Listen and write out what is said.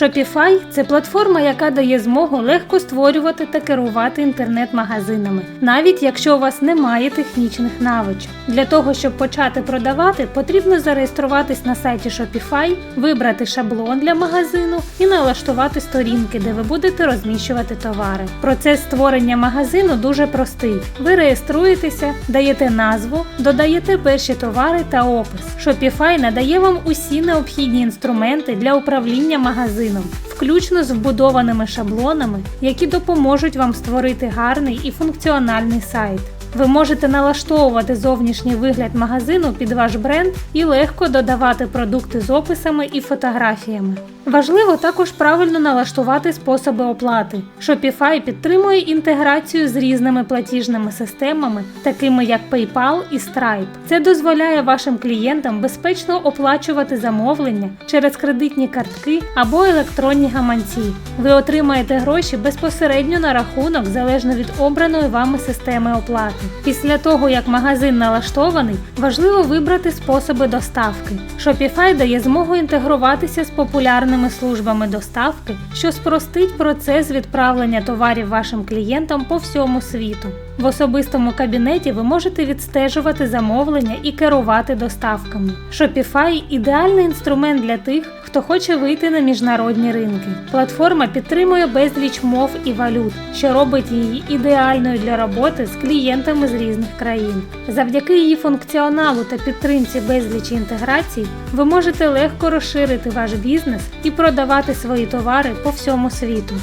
Shopify – це платформа, яка дає змогу легко створювати та керувати інтернет-магазинами, навіть якщо у вас немає технічних навичок. Для того, щоб почати продавати, потрібно зареєструватись на сайті Shopify, вибрати шаблон для магазину і налаштувати сторінки, де ви будете розміщувати товари. Процес створення магазину дуже простий. Ви реєструєтеся, даєте назву, додаєте перші товари та опис. Shopify надає вам усі необхідні інструменти для управління магазином, включно з вбудованими шаблонами, які допоможуть вам створити гарний і функціональний сайт. Ви можете налаштовувати зовнішній вигляд магазину під ваш бренд і легко додавати продукти з описами і фотографіями. Важливо також правильно налаштувати способи оплати. Shopify підтримує інтеграцію з різними платіжними системами, такими як PayPal і Stripe. Це дозволяє вашим клієнтам безпечно оплачувати замовлення через кредитні картки або електронні гаманці. Ви отримаєте гроші безпосередньо на рахунок залежно від обраної вами системи оплати. Після того, як магазин налаштований, важливо вибрати способи доставки. Shopify дає змогу інтегруватися з популярними службами доставки, що спростить процес відправлення товарів вашим клієнтам по всьому світу. В особистому кабінеті ви можете відстежувати замовлення і керувати доставками. Shopify – ідеальний інструмент для тих, хто хоче вийти на міжнародні ринки. Платформа підтримує безліч мов і валют, що робить її ідеальною для роботи з клієнтами з різних країн. Завдяки її функціоналу та підтримці безлічі інтеграцій, ви можете легко розширити ваш бізнес і продавати свої товари по всьому світу.